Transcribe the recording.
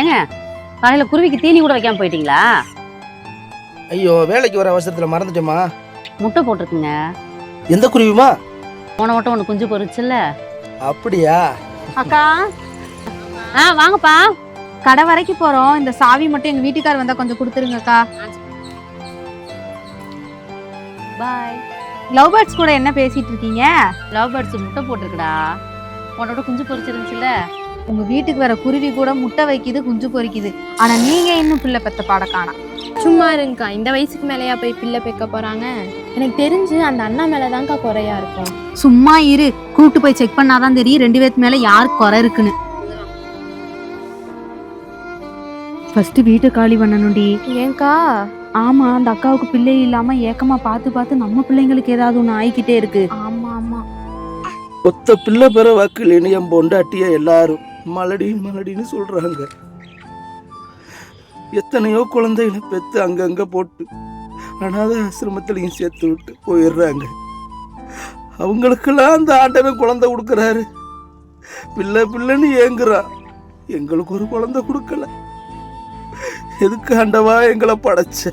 ஏங்க காலையில குருவிக்கு தீனி கூட வைக்காம போயிட்டீங்களா? ஐயோ வேலைக்கு வர அவசரத்தில் மறந்துட்டேம்மா. முட்டை போட்டிருக்குங்க. எந்த குருவிமா போன வட்டம் ஒன்று குஞ்சு பொரிச்சுல்ல அப்படியா? அக்கா ஆ வாங்கப்பா. கடை வரைக்கும் போறோம். இந்த சாவி மட்டும் எங்க வீட்டுக்கார் வந்தா கொஞ்சம் கொடுத்துருங்கக்கா பாய் லவ் பேர்ட்ஸ் கூட என்ன பேசிட்டு இருக்கீங்க? லவ் பேர்ட்ஸ் முட்டை போட்டிருக்குடா. போன வட்டம் குஞ்சு பொரிச்சிருந்துச்சுல்ல. உங்க வீட்டுக்கு வர குருவி கூட முட்டை வைக்குது குஞ்சு பொரிக்குது ஆனா நீங்க இன்னும் பிள்ளை பெத்த பாட காணோம் சும்மா இருங்கக்கா. இந்த வயசுக்கு மேலேயா போய் பிள்ளை பெக்க போறாங்க? எனக்கு தெரிஞ்சு அந்த அண்ணா மேலதான்க்கா குறையா இருக்கும். சும்மா இரு. கூட்டு போய் செக் பண்ணாதான் தெரியும். ரெண்டு பேத்துக்கு மேல யாருக்கு குறை இருக்குன்னு. ஃபர்ஸ்ட் வீட்டை காலி பண்ணணும்டி. ஏன்க்கா ஆமா அந்த அக்காவுக்கு பிள்ளை இல்லாம ஏக்கமா பார்த்து பார்த்து நம்ம பிள்ளைங்களுக்கு ஏதாவது ஒண்ணு ஆயிக்கிட்டே இருக்கு. ஆமா ஆமா. ஒத்த பிள்ளை பெற வாக்கில் என் பொண்டாட்டிய எல்லாரும். மலடி மலடின்னு சொல்கிறாங்க எத்தனையோ குழந்தைகளை பெற்று அங்கங்கே போட்டு அனாத ஆசிரமத்திலையும் சேர்த்து விட்டு போயிடுறாங்க. அவங்களுக்கெல்லாம் அந்த ஆண்டவன் குழந்தை கொடுக்குறாரு. பிள்ளை பிள்ளைன்னு ஏங்குறான் எங்களுக்கு ஒரு குழந்தை கொடுக்கல. எதுக்கு ஆண்டவா எங்களை படைச்ச?